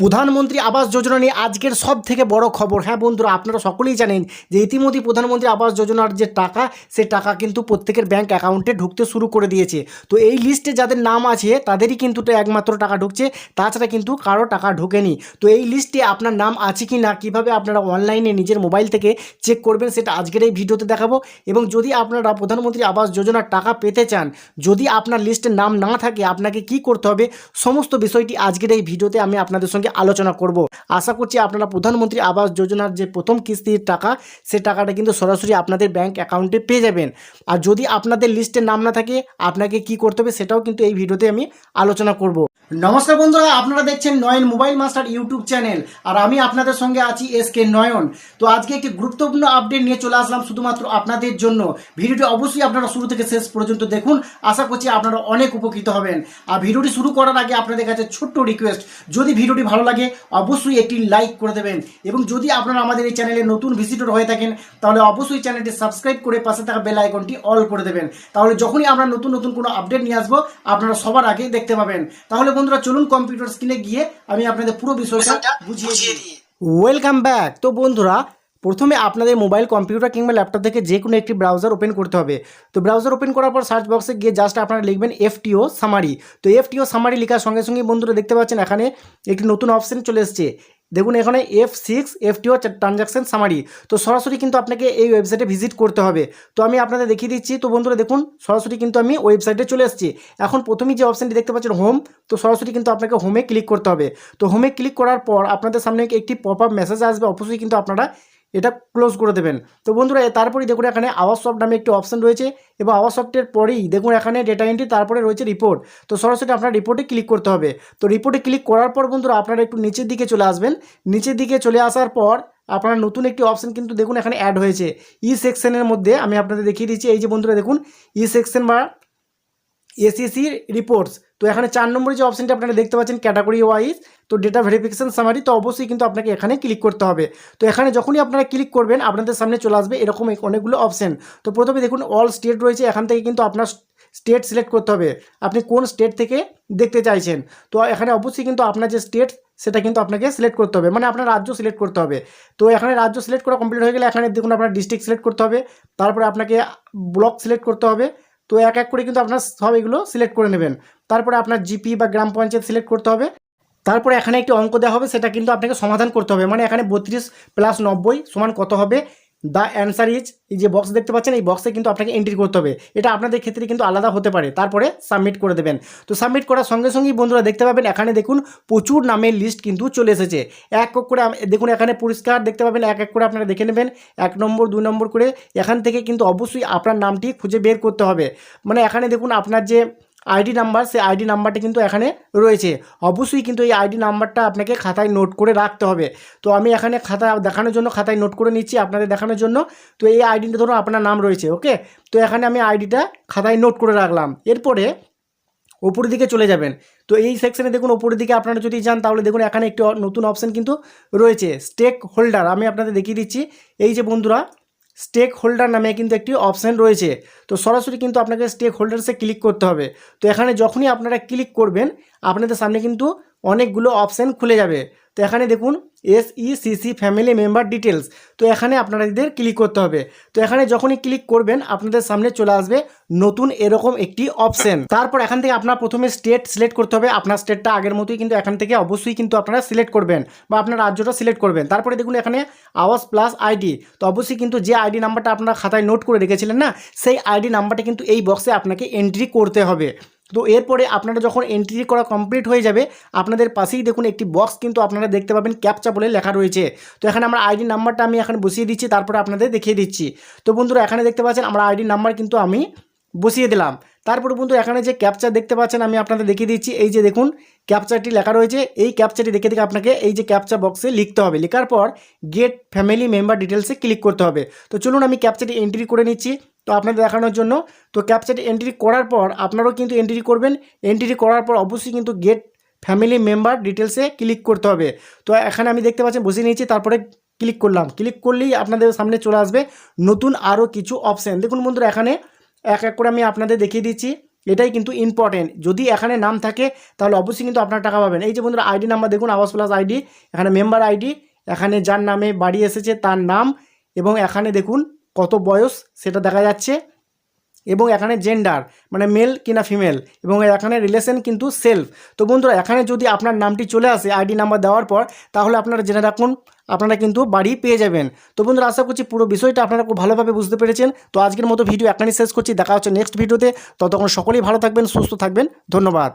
প্রধানমন্ত্রী আবাস যোজনা নিয়ে আজকের সব থেকে বড় খবর। হ্যাঁ বন্ধুরা, আপনারা সকলেই জানেন যে ইতিমধ্যে প্রধানমন্ত্রী আবাস যোজনার যে টাকা, সে টাকা কিন্তু প্রত্যেকের ব্যাংক অ্যাকাউন্টে ঢুকতে শুরু করে দিয়েছে। তো এই লিস্টে যাদের নাম আছে, তাদেরই কিন্তু একমাত্র টাকা ঢুকছে, তাছাড়া কিন্তু কারও টাকা ঢোকেনি। তো এই লিস্টে আপনার নাম আছে কি না, কীভাবে আপনারা অনলাইনে নিজের মোবাইল থেকে চেক করবেন, সেটা আজকের এই ভিডিওতে দেখাবো। এবং যদি আপনারা প্রধানমন্ত্রী আবাস যোজনার টাকা পেতে চান, যদি আপনার লিস্টে নাম না থাকে, আপনাকে কি করতে হবে, সমস্ত বিষয়টি আজকের এই ভিডিওতে আমি আপনাদের সঙ্গে আলোচনা করব। আশা করছি আপনারা প্রধানমন্ত্রী আবাস যোজনার যে প্রথম কিস্তির টাকা, সে টাকাটা কিন্তু সরাসরি আপনাদের ব্যাংক অ্যাকাউন্টে পেয়ে যাবেন। আর যদি আপনাদের লিস্টে নাম না থাকে, আপনাকে কি করতে হবে সেটাও কিন্তু এই ভিডিওতে আমি আলোচনা করব। নমস্কার বন্ধুরা, আপনারা দেখছেন Nayan mobile master YouTube channel, আর আমি আপনাদের সঙ্গে আছি এস কে নয়ন। তো আজকে একটি গুরুত্বপূর্ণ আপডেট নিয়ে চলে আসলাম শুধুমাত্র আপনাদের জন্য। ভিডিওটি অবশ্যই আপনারা শুরু থেকে শেষ পর্যন্ত দেখুন, আশা করছি আপনারা অনেক উপকৃত হবেন। আর ভিডিওটি শুরু করার আগে আপনাদের কাছে ছোট্ট রিকোয়েস্ট যদি ভিডিওটি ভালো লাগে, অবশ্যই একটি লাইক করে দেবেন। এবং যদি আপনারা আমাদের এই চ্যানেলে নতুন ভিজিটর হয়ে থাকেন, তাহলে অবশ্যই চ্যানেলটি সাবস্ক্রাইব করে পাশে থাকা বেল আইকনটি অল করে দেবেন। তাহলে যখনই আমরা নতুন নতুন কোনো আপডেট নিয়ে আসব, আপনারা সবার আগে দেখতে পাবেন। তাহলে বন্ধুরা চলুন কম্পিউটার স্ক্রিনে গিয়ে আমি আপনাদের পুরো বিষয়টা বুঝিয়ে দিই। ওয়েলকাম ব্যাক তো বন্ধুরা প্রথমে আপনাদের মোবাইল কম্পিউটার কিংবা ল্যাপটপ থেকে যে কোনো একটি ব্রাউজার ওপেন করতে হবে। তো ব্রাউজার ওপেন করার পর সার্চ বক্সে গিয়ে জাস্ট আপনারা লিখবেন এফটিও সামারি তো এফটিও সামারি লেখার সঙ্গে সঙ্গে বন্ধুরা দেখতে পাচ্ছেন এখানে একটি নতুন অপশন চলে এসেছে। দেখুন, এখানে F six FTO transaction summary তো সরাসরি কিন্তু আপনাকে এই ওয়েবসাইটে ভিজিট করতে হবে। তো আমি আপনাদের দেখিয়ে দিচ্ছি। তো বন্ধুরা, দেখুন, সরাসরি কিন্তু আমি ওয়েবসাইটে চলে এসেছি। এখন প্রথমেই যে অপশানটি দেখতে পাচ্ছেন হোম তো সরাসরি কিন্তু আপনাকে হোমে ক্লিক করতে হবে। তো হোমে ক্লিক করার পর আপনাদের সামনে একটি পপ আপ মেসেজ আসবে। অবশ্যই কিন্তু আপনারা এটা ক্লোজ করে দেবেন। তো বন্ধুরা তারপরেই দেখুন এখানে আওয়াজ সফট নামে একটি অপশন রয়েছে এবং আওয়াজ সফটের পরেই দেখুন এখানে ডেটা এন্ট্রি তারপরে রয়েছে রিপোর্ট তো সরাসরি আপনার রিপোর্টে ক্লিক করতে হবে। তো রিপোর্টে ক্লিক করার পর বন্ধুরা, আপনারা একটু নিচের দিকে চলে আসবেন। নিচের দিকে চলে আসার পর আপনার নতুন একটি অপশন কিন্তু দেখুন এখানে অ্যাড হয়েছে। ই সেকশনের মধ্যে আমি আপনাদের দেখিয়ে দিচ্ছি। এই যে বন্ধুরা, দেখুন ই সেকশন বা এসিসি রিপোর্টস তো এখানে চার নম্বরে যে অপশনটা আপনারা দেখতে পাচ্ছেন ক্যাটাগরি ওয়াইজ তো ডেটা ভেরিফিকেশান সামারি তো অবশ্যই কিন্তু আপনাকে এখানে ক্লিক করতে হবে। তো এখানে যখনই আপনারা ক্লিক করবেন, আপনাদের সামনে চলে আসবে এরকম অনেকগুলো অপশান তো প্রথমে দেখুন অল স্টেট রয়েছে, এখান থেকে কিন্তু আপনার স্টেট সিলেক্ট করতে হবে। আপনি কোন স্টেট থেকে দেখতে চাইছেন? তো এখানে অবশ্যই কিন্তু আপনার যে স্টেট সেটা কিন্তু আপনাকে সিলেক্ট করতে হবে। মানে আপনার রাজ্য সিলেক্ট করতে হবে। তো এখানে রাজ্য সিলেক্ট করা কমপ্লিট হয়ে গেলে এখানে দেখুন, আপনার ডিস্ট্রিক্ট সিলেক্ট করতে হবে। তারপরে আপনাকে ব্লক সিলেক্ট করতে হবে। তো এক এক করে কিন্তু আপনার সব এগুলো সিলেক্ট করে নেবেন। তারপরে আপনার জিপি বা গ্রাম পঞ্চায়েত সিলেক্ট করতে হবে। তারপরে এখানে একটি অঙ্ক দেওয়া হবে, সেটা কিন্তু আপনাকে সমাধান করতে হবে। মানে এখানে বত্রিশ প্লাস নব্বই সমান কত হবে? দ্য অ্যান্সার ইজ এই যে বক্স দেখতে পাচ্ছেন, এই বক্সে কিন্তু আপনাকে এন্ট্রি করতে হবে। এটা আপনাদের ক্ষেত্রে কিন্তু আলাদা হতে পারে। তারপরে সাবমিট করে দেবেন। তো সাবমিট করার সঙ্গে সঙ্গেই বন্ধুরা দেখতে পাবেন, এখানে দেখুন প্রচুর নামের লিস্ট কিন্তু চলে এসেছে। এক এক করে দেখুন এখানে পরিষ্কার দেখতে পাবেন, এক এক করে আপনারা দেখে নেবেন। এক নম্বর, দুই নম্বর করে এখান থেকে কিন্তু অবশ্যই আপনার নামটি খুঁজে বের করতে হবে। মানে এখানে দেখুন আপনার যে আইডি নাম্বার, সেই আইডি নাম্বারটা কিন্তু এখানে রয়েছে। অবশ্যই কিন্তু এই আইডি নাম্বারটা আপনাকে খাতায় নোট করে রাখতে হবে। তো আমি এখানে খাতা দেখানোর জন্য খাতায় নোট করে নিচ্ছি আপনাদের দেখানোর জন্য। তো এই আইডিটা ধরুন আপনার নাম রয়েছে, ওকে? তো এখানে আমি আইডিটা খাতায় নোট করে রাখলাম। এরপরে ওপরের দিকে চলে যাবেন। তো এই সেকশনে দেখুন, ওপরের দিকে আপনারা যদি যান, তাহলে দেখুন এখানে একটি নতুন অপশান কিন্তু রয়েছে, স্টেক হোল্ডার। আমি আপনাদের দেখিয়ে দিচ্ছি। এই যে বন্ধুরা স্টেক হোল্ডার নামে কিন্তু একটি অপশান রয়েছে। তো সরাসরি কিন্তু আপনাকে স্টেক হোল্ডার্সে ক্লিক করতে হবে। তো এখানে যখনই আপনারা ক্লিক করবেন, আপনাদের সামনে কিন্তু অনেকগুলো অপশান খুলে যাবে। তো এখানে দেখুন S C family member details তো এখানে আপনাদের ক্লিক করতে হবে। তো এখানে যখনই ক্লিক করবেন, আপনাদের সামনে চলে আসবে নতুন এরকম একটি অপশন তারপর এখান থেকে আপনার প্রথমে স্টেট সিলেক্ট করতে হবে। আপনার স্টেটটা আগের মতোই কিন্তু এখান থেকে অবশ্যই কিন্তু আপনারা সিলেক্ট করবেন বা আপনার রাজ্যটা সিলেক্ট করবেন। তারপরে দেখুন এখানে আওয়াজ প্লাস আইডি তো অবশ্যই কিন্তু যে আইডি নাম্বারটা আপনারা খাতায় নোট করে রেখেছিলেন না, সেই আইডি নাম্বারটা কিন্তু এই বক্সে আপনাকে এন্ট্রি করতে হবে। তো এরপরে আপনারা যখন এন্ট্রি করা কমপ্লিট হয়ে যাবে, আপনাদের পাশেই দেখুন একটি বক্স কিন্তু আপনারা দেখতে পাবেন ক্যাপচা বলে লেখা রয়েছে। তো এখানে আমরা আইডি নাম্বারটা আমি এখানে বসিয়ে দিচ্ছি, তারপরে আপনাদের দেখিয়ে দিচ্ছি। তো বন্ধুরা, এখানে দেখতে পাচ্ছেন আমরা আইডি নাম্বার কিন্তু আমি বসিয়ে দিলাম। তারপরে বন্ধু, এখানে যে ক্যাপচার দেখতে পাচ্ছেন আমি আপনাদের দেখিয়ে দিচ্ছি। এই যে দেখুন ক্যাপচারটি লেখা রয়েছে। এই ক্যাপচারটি দেখে দেখে আপনাকে এই যে ক্যাপচা বক্সে লিখতে হবে। লেখার পর গেট ফ্যামিলি মেম্বার ডিটেলসে ক্লিক করতে হবে। তো চলুন আমি ক্যাপচারটি এন্ট্রি করে নিচ্ছি। তো আপনাদের দেখানোর জন্য। তো ক্যাপচারটি এন্ট্রি করার পর আপনারাও কিন্তু এন্ট্রি করবেন। এন্ট্রি করার পর অবশ্যই কিন্তু গেট ফ্যামিলি মেম্বার ডিটেলসে ক্লিক করতে হবে। তো এখানে আমি দেখতে পাচ্ছি বসিয়ে নিয়েছি, তারপরে ক্লিক করলাম। ক্লিক করলেই আপনাদের সামনে চলে আসবে নতুন আরও কিছু অপশান দেখুন বন্ধুরা, এখানে এক এক করে আমি আপনাদের দেখিয়ে দিচ্ছি। এটাই কিন্তু ইম্পর্টেন্ট যদি এখানে নাম থাকে, তাহলে অবশ্যই কিন্তু আপনার টাকা পাবেন। এই যে বন্ধুরা আইডি নাম্বার দেখুন, আবাস প্লাস আইডি এখানে মেম্বার আইডি এখানে যার নামে বাড়ি এসেছে তার নাম এবং এখানে দেখুন কত বয়স সেটা দেখা যাচ্ছে। এবং এখানে জেন্ডার মানে মেল কিনা ফিমেল এবং এখানে রিলেশন কিন্তু সেলফ তো বন্ধুরা, এখানে যদি আপনার নামটি চলে আসে আইডি নাম্বার দেওয়ার পর, তাহলে আপনারা জেনে রাখুন, আপনারা কিন্তু বাড়ি পেয়ে যাবেন। তো বন্ধুরা, আশা করছি পুরো বিষয়টা আপনারা খুব ভালোভাবে বুঝতে পেরেছেন। তো আজকের মতো ভিডিও এখানেই শেষ করছি। দেখা হচ্ছে নেক্সট ভিডিওতে ততক্ষণ সকলেই ভালো থাকবেন, সুস্থ থাকবেন। ধন্যবাদ।